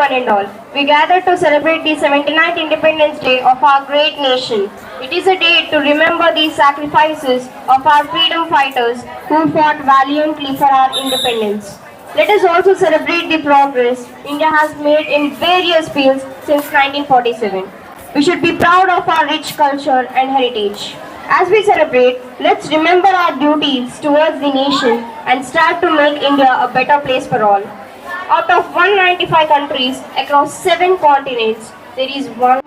one and all. We gather to celebrate the 79th Independence Day of our great nation. It is a day to remember the sacrifices of our freedom fighters who fought valiantly for our independence. Let us also celebrate the progress India has made in various fields since 1947. We should be proud of our rich culture and heritage. As we celebrate, let's remember our duties towards the nation and strive to make India a better place for all. Out of 195 countries across 7 continents, there is one.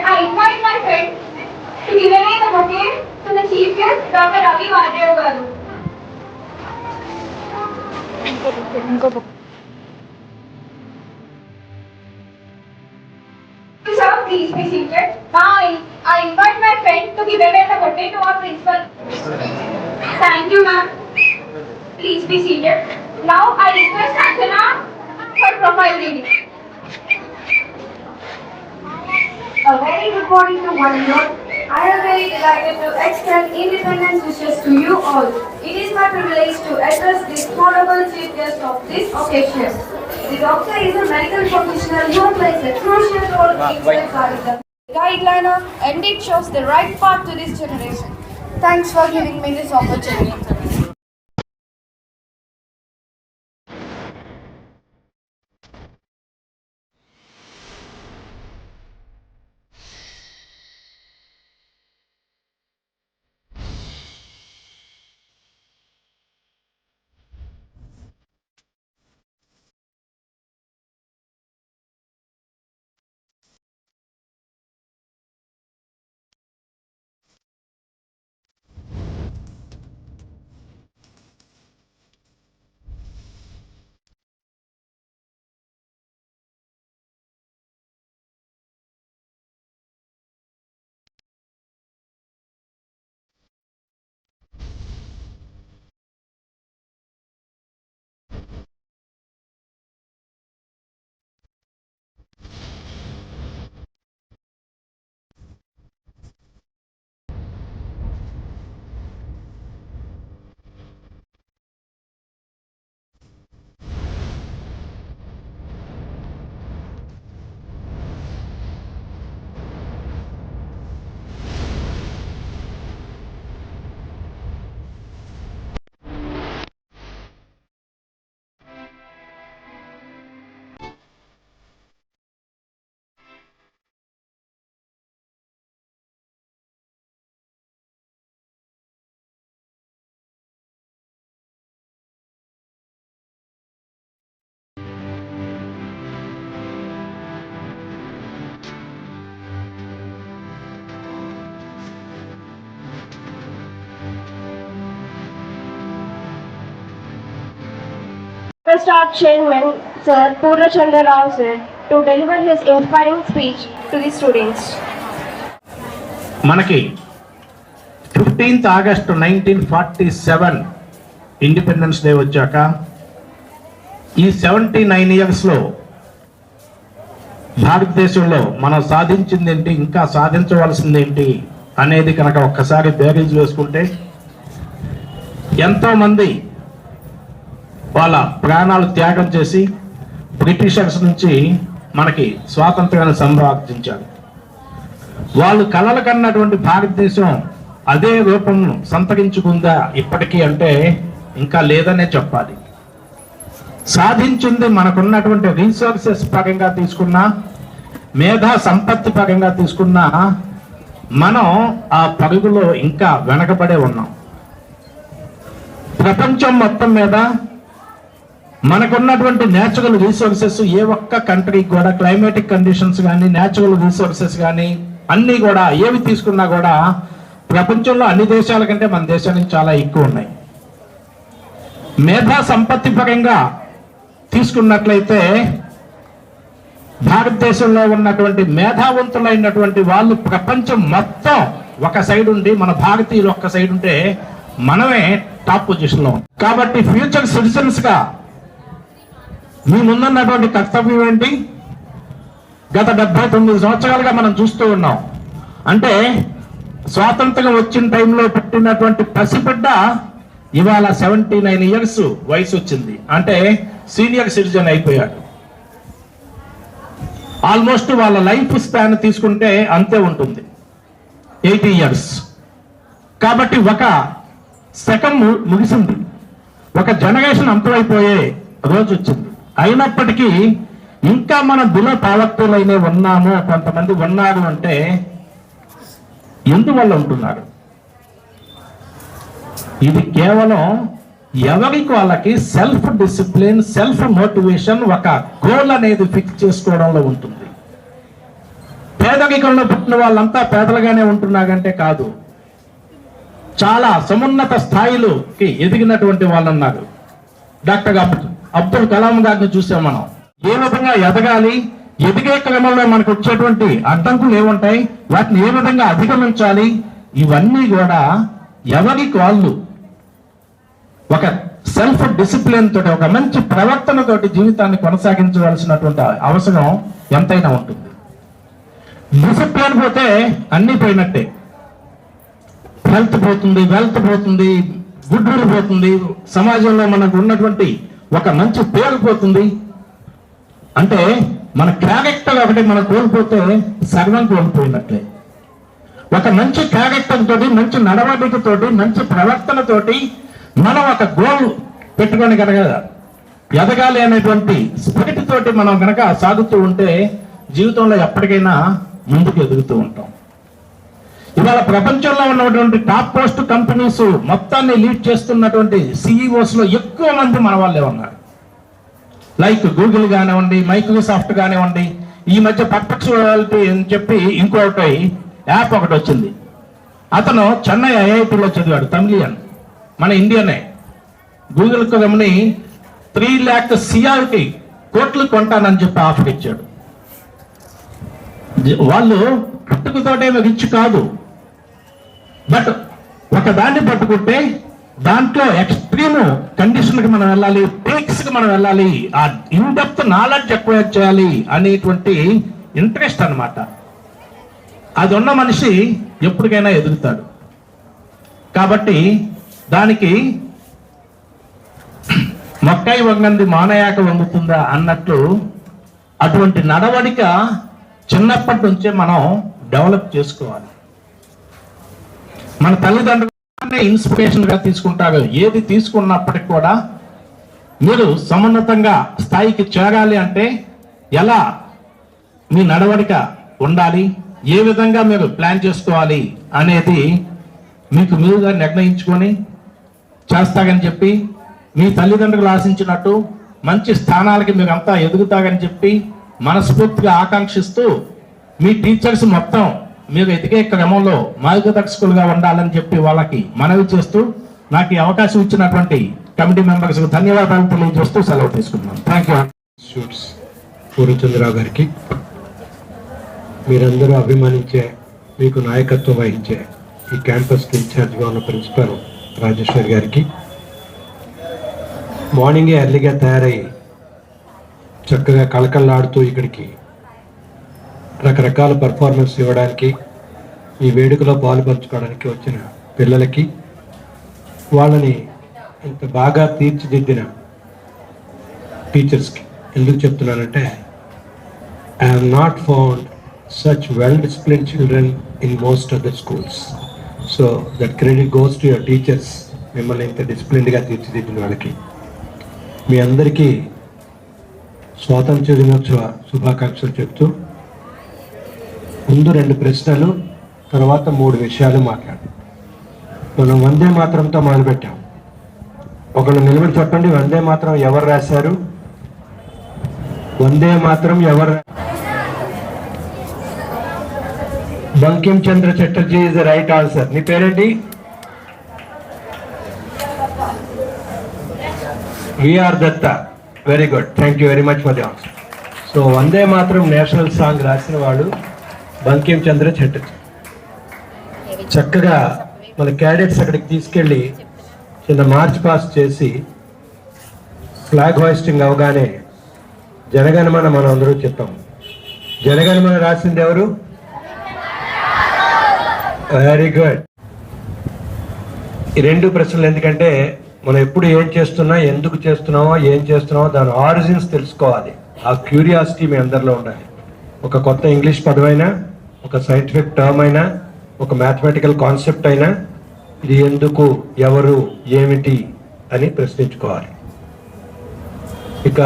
I invite my friend to give away the bouquet please be seated. Now I, invite my friend to give our principal. Thank you, ma'am. Please be seated. Now I request Anjana for profile reading. A very good morning to one and. I am very delighted to extend independence wishes to you all. It is my privilege to address this honorable chief guest of this occasion. The doctor is a medical professional who plays a crucial role in safeguarding the guideliner and it shows the right path to this generation. Thanks for giving me this opportunity. First our chairman, Sir Purachandra Rao sir, to deliver his inspiring speech to the students. మనకి fifteenth August nineteen forty seven independence day వచ్చాక ఈ seventy nine ఇయర్స్లో భారతదేశంలో మనం సాధించింది ఏంటి ఇంకా సాధించవలసింది ఏంటి అనేది కనుక ఒక్కసారి బేరీజ్ వేసుకుంటే ఎంతోమంది వాళ్ళ ప్రాణాలు త్యాగం చేసి బ్రిటిషర్స్ నుంచి మనకి స్వాతంత్రాన్ని సంపాదించారు. వాళ్ళు కలలు కన్నటువంటి భారతదేశం అదే రూపం సంతరించుకుందా ఇప్పటికీ అంటే ఇంకా లేదనే చెప్పాలి. సాధించింది మనకున్నటువంటి రీసోర్సెస్ పరంగా తీసుకున్నా మేధా సంపత్తి పరంగా తీసుకున్నా మనం ఆ పరుగులో ఇంకా వెనకబడే ఉన్నాం. ప్రపంచం మొత్తం మీద మనకున్నటువంటి న్యాచురల్ రీసోర్సెస్ ఏ ఒక్క కంట్రీకి కూడా క్లైమేటిక్ కండిషన్స్ కానీ న్యాచురల్ రీసోర్సెస్ కానీ అన్నీ కూడా ఏవి తీసుకున్నా కూడా ప్రపంచంలో అన్ని దేశాల కంటే మన దేశానికి చాలా ఎక్కువ ఉన్నాయి. మేధా సంపత్తి పరంగా తీసుకున్నట్లయితే భారతదేశంలో ఉన్నటువంటి మేధావంతులైనటువంటి వాళ్ళు ప్రపంచం మొత్తం ఒక సైడ్ ఉండి మన భారతీయులు ఒక్క సైడ్ ఉంటే మనమే టాప్ పొజిషన్లో కాబట్టి ఫ్యూచర్ సిటిజన్స్గా మీ ముందున్నటువంటి కర్తవ్యం ఏంటి? గత డెబ్బై తొమ్మిది సంవత్సరాలుగా మనం చూస్తూ ఉన్నాం. అంటే స్వాతంత్రం వచ్చిన టైంలో పుట్టినటువంటి పసిబిడ్డ ఇవాళ సెవెంటీ నైన్ ఇయర్స్ వయసు వచ్చింది. అంటే సీనియర్ సిటిజన్ అయిపోయాడు. ఆల్మోస్ట్ వాళ్ళ లైఫ్ స్పాన్ తీసుకుంటే అంతే ఉంటుంది. Eighty years. కాబట్టి ఒక సెకండ్ ముగిసింది. ఒక జనరేషన్ అంతమైపోయే రోజు వచ్చింది. అయినప్పటికీ ఇంకా మన దుల పావర్టీలైనే ఉన్నాము కొంతమంది ఉన్నారు అంటే ఎందువల్ల ఉంటున్నారు? ఇది కేవలం ఎవరికి వాళ్ళకి సెల్ఫ్ డిసిప్లిన్ సెల్ఫ్ మోటివేషన్ ఒక గోల్ అనేది ఫిక్స్ చేసుకోవడంలో ఉంటుంది. పేదరికంలో పుట్టిన వాళ్ళంతా పేదలుగానే ఉంటున్నారంటే కాదు. చాలా సమున్నత స్థాయిలోకి ఎదిగినటువంటి వాళ్ళు ఉన్నారు డాక్టర్ కాబట్టి అబ్దుల్ కలాం గారిని చూసాం మనం. ఏ విధంగా ఎదగాలి? ఎదిగే క్రమంలో మనకు వచ్చేటువంటి అడ్డంకులు ఏముంటాయి? వాటిని ఏ విధంగా అధిగమించాలి? ఇవన్నీ కూడా ఎవరికి వాళ్ళు ఒక సెల్ఫ్ డిసిప్లిన్ తోటి ఒక మంచి ప్రవర్తన తోటి జీవితాన్ని కొనసాగించవలసినటువంటి అవసరం ఎంతైనా ఉంటుంది. డిసిప్లిన్ పోతే అన్ని పోయినట్టే. హెల్త్ పోతుంది వెల్త్ పోతుంది గుడ్ పోతుంది. సమాజంలో మనకు ఉన్నటువంటి ఒక మంచి పేరుపోతుంది. అంటే మన క్యారెక్టర్ ఒకటి మనం కోల్పోతే సర్వం కోల్పోయినట్లే. ఒక మంచి క్యారెక్టర్ తోటి మంచి నడవడికతోటి మంచి ప్రవర్తనతోటి మనం ఒక గోల్ పెట్టుకొని కనుక ఎదగాలి అనేటువంటి స్పిరిట్ తోటి మనం కనుక సాగుతూ ఉంటే జీవితంలో ఎప్పటికైనా ముందుకు ఎదుగుతూ ఉంటాం. ఇవాళ ప్రపంచంలో ఉన్నటువంటి టాప్ పోస్ట్ కంపెనీస్ మొత్తాన్ని లీడ్ చేస్తున్నటువంటి సిఇఓస్లో ఎక్కువ మంది మన వాళ్ళే ఉన్నారు. లైక్ గూగుల్ కానివ్వండి మైక్రోసాఫ్ట్ కానివ్వండి ఈ మధ్య పర్ఫెక్చువాలిటీ అని చెప్పి ఇంకొకటి యాప్ ఒకటి వచ్చింది. అతను చెన్నై ఐఐటిలో చదివాడు తమిళియన్ మన ఇండియనే. గూగుల్ గమని త్రీ ల్యాక్ సిఆర్కి కోట్లు కొంటానని చెప్పి ఆఫర్ ఇచ్చాడు. వాళ్ళు పుట్టుకతోటే రిచ్ కాదు. బట్ ఒక దాన్ని పట్టుకుంటే దాంట్లో ఎక్స్ట్రీమ్ కండిషన్కి మనం వెళ్ళాలి టేక్స్కి మనం వెళ్ళాలి ఆ ఇన్ డెప్త్ నాలెడ్జ్ అక్వైర్ చేయాలి అనేటువంటి ఇంట్రెస్ట్ అన్నమాట. అది ఉన్న మనిషి ఎప్పటికైనా ఎదుగుతాడు. కాబట్టి దానికి మొక్కై వంగంది మానయాక వంగుతుందా అన్నట్లు అటువంటి నడవడిక చిన్నప్పటి నుంచే మనం డెవలప్ చేసుకోవాలి. మన తల్లిదండ్రులనే ఇన్స్పిరేషన్గా తీసుకుంటారు. ఏది తీసుకున్నప్పటికి కూడా మీరు సమున్నతంగా స్థాయికి చేరాలి అంటే ఎలా మీ నడవడిక ఉండాలి? ఏ విధంగా మీరు ప్లాన్ చేసుకోవాలి అనేది మీకు మీరుగా నిర్ణయించుకొని చేస్తాగని చెప్పి మీ తల్లిదండ్రులు ఆశించినట్టు మంచి స్థానాలకి మీరు అంతా ఎదుగుతాగని చెప్పి మనస్ఫూర్తిగా ఆకాంక్షిస్తూ మీ టీచర్స్ మొత్తం మీరు ఎదిగే క్రమంలో మార్గదర్శకులుగా ఉండాలని చెప్పి వాళ్ళకి మనవి చేస్తూ నాకు ఈ అవకాశం ఇచ్చినటువంటి కమిటీ మెంబర్స్ ధన్యవాదాలు తెలియజేస్తూ సెలవు తీసుకున్నాను థ్యాంక్ యూ ఇన్స్టిట్యూట్స్ పూర్ణచంద్రరావు గారికి మీరందరూ అభిమానించే మీకు నాయకత్వం వహించే ఈ క్యాంపస్కి ఇన్ఛార్జ్గా ఉన్న ప్రిన్సిపల్ రాజేశ్వర్ గారికి మార్నింగే ఎర్లీగా తయారై చక్కగా కళకళలాడుతూ ఇక్కడికి రకరకాల పర్ఫార్మెన్స్ ఇవ్వడానికి ఈ వేడుకలో పాలుపంచుకోవడానికి వచ్చిన పిల్లలకి వాళ్ళని ఇంత బాగా తీర్చిదిద్దిన టీచర్స్కి ఎందుకు చెప్తున్నానంటే I have not found such well discipline children in most other schools so that credit goes to your teachers మిమ్మల్ని ఇంత డిసిప్లిన్డ్గా తీర్చిదిద్దిన వాళ్ళకి. మీ అందరికీ స్వాతంత్ర దినోత్సవ శుభాకాంక్షలు చెప్తూ ముందు రెండు ప్రశ్నలు తర్వాత మూడు విషయాలు మాట్లాడు. మనం వందే మాత్రంతో మొదలుపెట్టాం. ఒకళ్ళు నిలబడి చెప్పండి వందే మాత్రం ఎవరు రాశారు? వందే మాత్రం ఎవరు Bankim Chandra Chatterjee is the right answer. నీ పేరేంటి? VR Datta. Very good. Thank you very much for the answer. So Vande Mataram national song రాసిన వాడు బంకిం చంద్ర చటర్జీ. చక్కగా మన క్యాడెట్స్ అక్కడికి తీసుకెళ్ళి చిన్న మార్చ్ పాస్ చేసి ఫ్లాగ్ హోయిస్టింగ్ అవగానే జనగణమన మనం అందరూ చెప్పాం. జనగణమన రాసింది ఎవరు? వెరీ గుడ్ ఈ రెండు ప్రశ్నలు ఎందుకంటే మనం ఎప్పుడు ఏం చేస్తున్నా ఎందుకు చేస్తున్నామో ఏం చేస్తున్నామో దాని ఆరిజిన్స్ తెలుసుకోవాలి. ఆ క్యూరియాసిటీ మీ అందరిలో ఉండాలి. ఒక కొత్త ఇంగ్లీష్ పదమైనా ఒక సైంటిఫిక్ టర్మ్ అయినా ఒక మ్యాథమెటికల్ కాన్సెప్ట్ అయినా ఇది ఎందుకు ఎవరు ఏమిటి అని ప్రశ్నించుకోవాలి. ఇక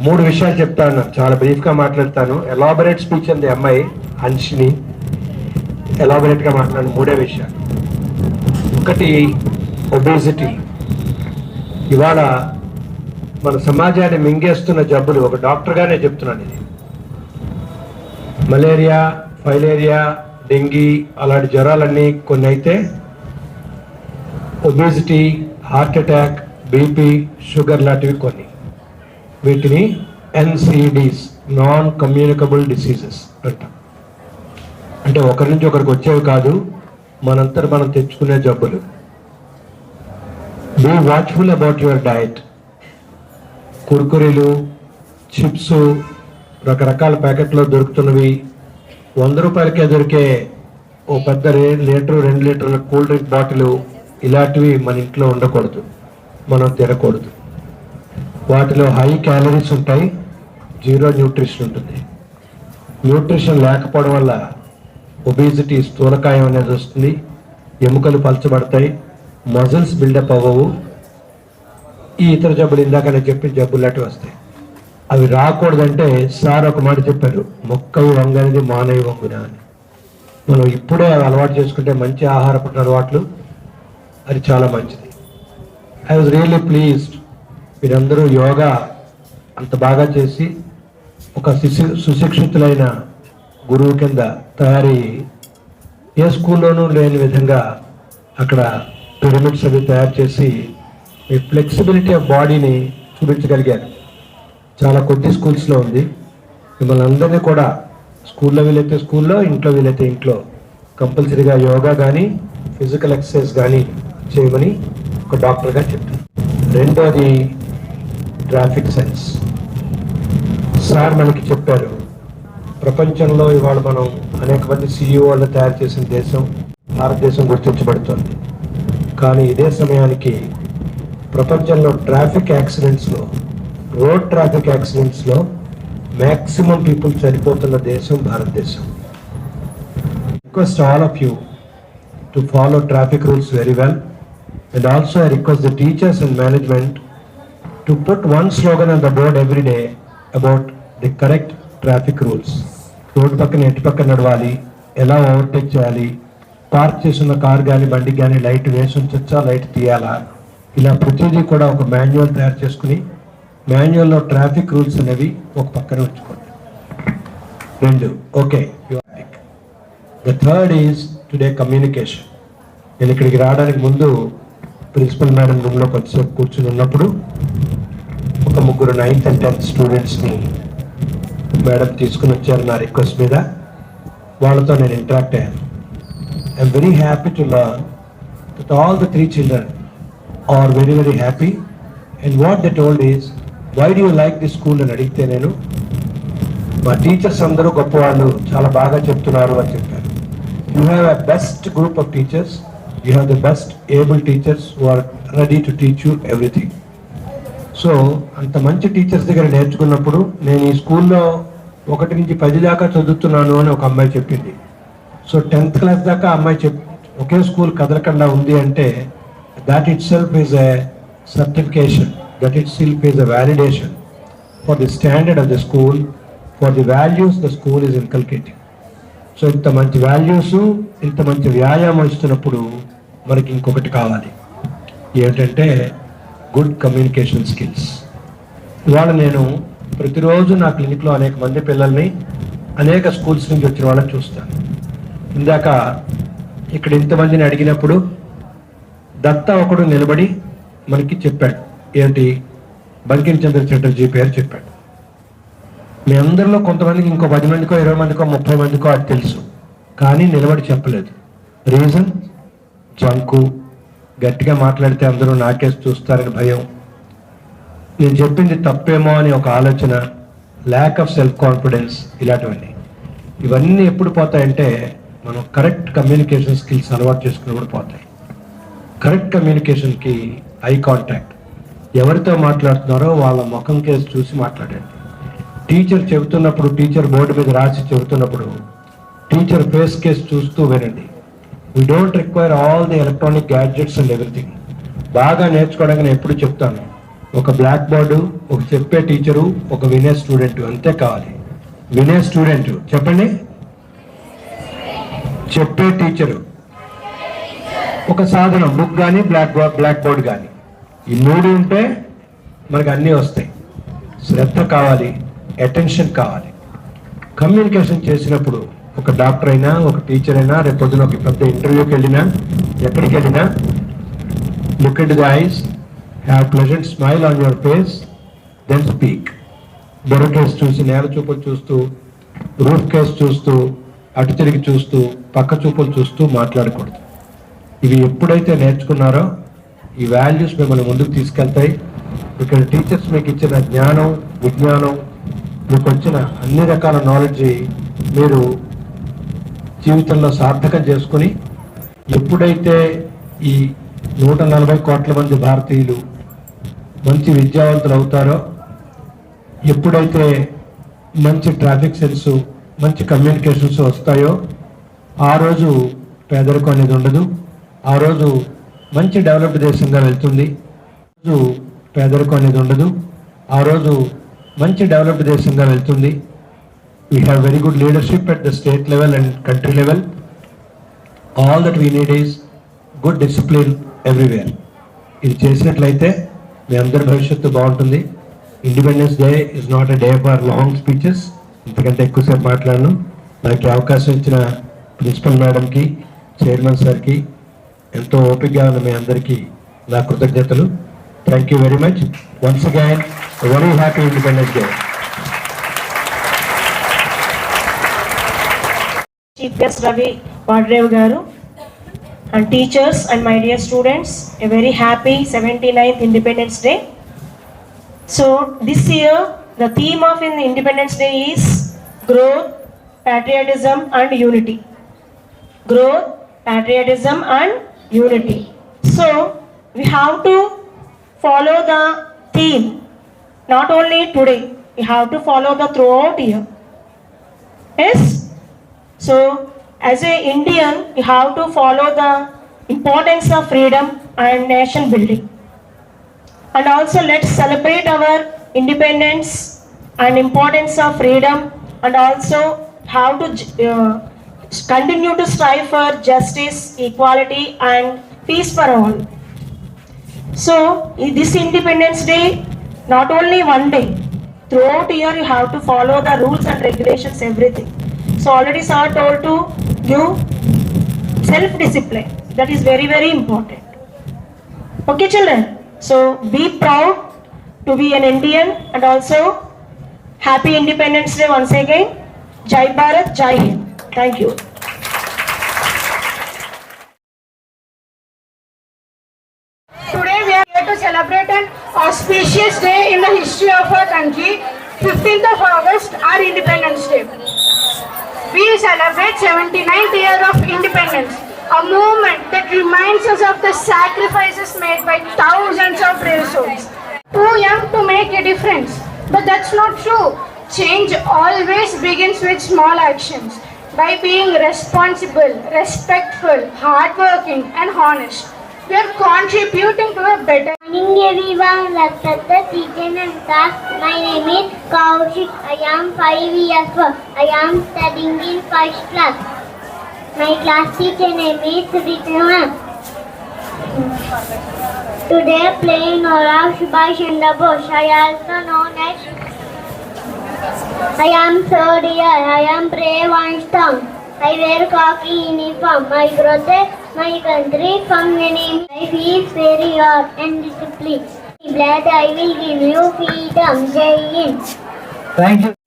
మూడు విషయాలు చెప్తాను చాలా బ్రీఫ్గా మాట్లాడతాను. ఎలాబరేట్ స్పీచ్ అంది అమ్మాయి అన్షిని ఎలాబరేట్గా మాట్లాడిన మూడే విషయాలు. ఒకటి ఒబేసిటీ ఇవాళ మన సమాజాన్ని మింగేస్తున్న జబ్బులు ఒక డాక్టర్గానే చెప్తున్నాను ఇది. మలేరియా ఫైలేరియా డెంగీ అలాంటి జ్వరాలన్నీ కొన్ని అయితే obesity heart attack BP sugar లాంటివి కొన్ని. వీటిని ఎన్సిడిస్ నాన్ కమ్యూనికబుల్ డిసీజెస్ అంటాం. అంటే ఒకరి నుంచి ఒకరికి వచ్చేవి కాదు మనంతట మనం తెచ్చుకునే జబ్బులు. Be watchful about your diet కుర్కురీలు chips రకరకాల ప్యాకెట్లో దొరుకుతున్నవి వంద రూపాయలకే దొరికే ఓ పెద్ద రే- లీటర్ రెండు లీటర్ల కూల్ డ్రింక్ బాటిల్ ఇలాంటివి మన ఇంట్లో ఉండకూడదు. మనం తినకూడదు. వాటిలో హై క్యాలరీస్ ఉంటాయి జీరో న్యూట్రిషన్ ఉంటుంది. న్యూట్రిషన్ లేకపోవడం వల్ల ఒబేసిటీ స్థూలకాయం అనేది వస్తుంది. ఎముకలు పలచబడతాయి మజిల్స్ బిల్డప్ అవ్వవు. ఈ ఇతర జబ్బులు ఇందాక నేను చెప్పిన జబ్బులు లాంటివి వస్తాయి. అవి రాకూడదంటే సార్ ఒక మాట చెప్పారు మొక్కవి వంగనిది మానవి వంగున అని. మనం ఇప్పుడే అలవాటు చేసుకుంటే మంచి ఆహారపు అలవాట్లు అది చాలా మంచిది. ఐ వాజ్ రియల్లీ ప్లీజ్డ్ మీరందరూ యోగా అంత బాగా చేసి ఒక శిశు సుశిక్షితులైన గురువు కింద తయారీ ఏ స్కూల్లోనూ లేని విధంగా అక్కడ పిరమిడ్స్ అవి తయారు చేసి మీ ఫ్లెక్సిబిలిటీ ఆఫ్ బాడీని చూపించగలిగారు. చాలా కొద్ది స్కూల్స్లో ఉంది. మిమ్మల్ని అందరినీ కూడా స్కూల్లో వీలైతే స్కూల్లో ఇంట్లో వీలైతే ఇంట్లో కంపల్సరీగా యోగా కానీ ఫిజికల్ ఎక్సర్సైజ్ కానీ చేయమని ఒక డాక్టర్గా చెప్తాను రెండోది ట్రాఫిక్ సైన్స్. సార్ మనకి చెప్పారు ప్రపంచంలో ఇవాళ మనం అనేక మంది సీఈఓలు తయారు చేసిన దేశం భారతదేశం గుర్తించబడుతుంది. కానీ ఇదే సమయానికి ప్రపంచంలో ట్రాఫిక్ యాక్సిడెంట్స్లో రోడ్ ట్రాఫిక్ యాక్సిడెంట్స్లో మ్యాక్సిమం పీపుల్ చనిపోతున్న దేశం భారతదేశం. Request all of you to follow traffic rules very well and also I request the teachers and management to put one slogan on the board everyday about the correct traffic rules rules. రోడ్డు పక్కన ఎటు పక్కన నడవాలి ఎలా overtake చేయాలి park చేస్తున్న car కానీ బండి కానీ లైట్ వేసి ఉంచొచ్చా లైట్ తీయాలా? ఇలా ప్రతిదీ కూడా ఒక మాన్యువల్ తయారు చేసుకుని మాన్యువల్లో ట్రాఫిక్ రూల్స్ అనేవి ఒక పక్కన ఉంచుకోండి. రెండు okay the third is today communication నేను ఇక్కడికి రావడానికి ముందు ప్రిన్సిపల్ మేడం రూమ్లో కొంచెంసేపు కూర్చుని ఉన్నప్పుడు ఒక ముగ్గురు నైన్త్ అండ్ టెన్త్ స్టూడెంట్స్ని మేడం తీసుకుని వచ్చారు నా రిక్వెస్ట్ మీద. వాళ్ళతో నేను ఇంటరాక్ట్ అయ్యాను. I'm very happy to learn that all the three children are very very happy and what the told is why do you like the school అని అడిగితే నేను మా టీచర్స్ అందరూ గొప్పవాళ్ళు చాలా బాగా చెప్తున్నారు అని చెప్పారు. You have a best group of teachers you have the best able teachers who are ready to teach you everything so అంత మంచి టీచర్స్ దగ్గర నేర్చుకున్నప్పుడు నేను ఈ స్కూల్లో ఒకటి నుంచి పది దాకా చదువుతున్నాను అని ఒక అమ్మాయి చెప్పింది. సో టెన్త్ క్లాస్ దాకా అమ్మాయి చెప్ ఒకే స్కూల్ కదలకుండా ఉంది అంటే that itself is a certification that it is is validation validation for the standard of the school the values the the school is so ఇంత మంచి వాల్యూస్ ఇంత మంచి వ్యాయామం ఇస్తున్నప్పుడు మనకి ఇంకొకటి కావాలి. ఏంటంటే గుడ్ కమ్యూనికేషన్ స్కిల్స్ ఇవాళ నేను ప్రతిరోజు నా క్లినిక్లో అనేక మంది పిల్లల్ని అనేక స్కూల్స్ నుంచి వచ్చిన వాళ్ళని చూస్తాను. ఇందాక ఇక్కడ ఇంతమందిని అడిగినప్పుడు దత్త ఒకడు నిలబడి మనకి చెప్పాడు. ఏంటి? బంకిం చంద్ర చటర్జీ పేరు చెప్పాడు. మీ అందరిలో కొంతమందికి ఇంకో పది మందికో ఇరవై మందికో ముప్పై మందికో అది తెలుసు. కానీ నిలబడి చెప్పలేదు. రీజన్? జంకు. గట్టిగా మాట్లాడితే అందరూ నాకేసి చూస్తారని భయం. నేను చెప్పింది తప్పేమో అని ఒక ఆలోచన ల్యాక్ ఆఫ్ సెల్ఫ్ కాన్ఫిడెన్స్ ఇలాంటివన్నీ. ఇవన్నీ ఎప్పుడు పోతాయంటే మనం కరెక్ట్ కమ్యూనికేషన్ స్కిల్స్ అలవాటు చేసుకుని కూడా పోతాయి కరెక్ట్ కమ్యూనికేషన్కి ఐ కాంటాక్ట్ ఎవరితో మాట్లాడుతున్నారో వాళ్ళ ముఖం కేసు చూసి మాట్లాడండి. టీచర్ చెబుతున్నప్పుడు టీచర్ బోర్డు మీద రాసి చెబుతున్నప్పుడు టీచర్ ఫేస్ కేస్ చూస్తూ వినండి. We don't require all the electronic gadgets and everything బాగా నేర్చుకోవడానికి నేను ఎప్పుడు చెప్తాను. ఒక బ్లాక్ బోర్డు ఒక చెప్పే టీచరు ఒక వినే స్టూడెంట్ అంతే కావాలి. వినే స్టూడెంట్ చెప్పండి. చెప్పే టీచరు. ఒక సాధనం బుక్ కానీ బ్లాక్ బ్లాక్ బోర్డ్ కానీ ఈ మూడు ఉంటే మనకు అన్నీ వస్తాయి. శ్రద్ధ కావాలి అటెన్షన్ కావాలి. కమ్యూనికేషన్ చేసినప్పుడు ఒక డాక్టర్ అయినా ఒక టీచర్ అయినా రేపొద్దున ఒక పెద్ద ఇంటర్వ్యూకి వెళ్ళినా ఎక్కడికి వెళ్ళినా look at the eyes have pleasant smile on your face then speak Bora చూసి నేల చూపులు చూస్తూ రూఫ్ కేస్ చూస్తూ అటు తిరిగి చూస్తూ పక్క చూపులు చూస్తూ మాట్లాడకూడదు. ఇవి ఎప్పుడైతే నేర్చుకున్నారో ఈ వాల్యూస్ మిమ్మల్ని ముందుకు తీసుకెళ్తాయి. ఇక్కడ టీచర్స్ మీకు ఇచ్చిన జ్ఞానం విజ్ఞానం మీకు వచ్చిన అన్ని రకాల నాలెడ్జ్ మీరు జీవితంలో సార్థకం చేసుకుని ఎప్పుడైతే ఈ నూట నలభై కోట్ల మంది భారతీయులు మంచి విద్యావంతులు అవుతారో ఎప్పుడైతే మంచి ట్రాఫిక్ సెన్స్ మంచి కమ్యూనికేషన్స్ వస్తాయో ఆ రోజు పేదరికం అనేది ఉండదు. ఆ రోజు మంచి డెవలప్డ్ దేశంగా వెళ్తుంది. ఆ రోజు పేదరికం అనేది ఉండదు. ఆ రోజు మంచి డెవలప్డ్ దేశంగా వెళ్తుంది. We have very good leadership at the state level and country level all that we need is good discipline everywhere ఇది చేసినట్లయితే మీ అందరి భవిష్యత్తు బాగుంటుంది. Independence day is not a day for long speeches ఇంతకంటే ఎక్కువసేపు మాట్లాడను. నాకు అవకాశం ఇచ్చిన ప్రిన్సిపల్ మేడంకి చైర్మన్ సార్కి ఎంతో ఓపికగా ఉన్న మీ అందరికీ నా కృతజ్ఞతలు thank you very much once again very happy independence day Chief Guest Ravi Vadrev Garu and teachers and my dear students, a very happy 79th Independence Day. So this year, the theme of in Independence Day is growth, patriotism and unity. Growth, patriotism and unity. So we have to follow the theme, not only today, we have to follow the throughout year. Yes? So, as a Indian, we have to follow the importance of freedom and nation building. And also, let's celebrate our independence and importance of freedom, and also how to uh, continue to strive for justice, equality, and peace for all. So, this Independence Day, not only one day, throughout year you have to follow the rules and regulations, everything. So already sir told to give self-discipline. That is very, very important. Okay, children. So be proud to be an Indian and also happy Independence Day once again. Jai Bharat, Jai Hind. Thank you. Today we are here to celebrate an auspicious day in the history of our country, 15th of August, our Independence Day. We celebrate 79th year of independence, a movement that reminds us of the sacrifices made by thousands of brave souls. Too young to make a difference, but that's not true. Change always begins with small actions. By being responsible, respectful, hardworking, and honest, we are contributing to a better. Morning everyone, respect the and staff. My name is Kaushik. I am 5 years old. I am studying in first class. My class teacher name is Ritana. Today playing Orav Subhash Chandra Bose. I also known as I am third. I am brave and strong. I wear coffee uniform. I protect my country from enemy. I feel very hard and disciplined. Blood I will give you freedom. Jai Hind. Thank you.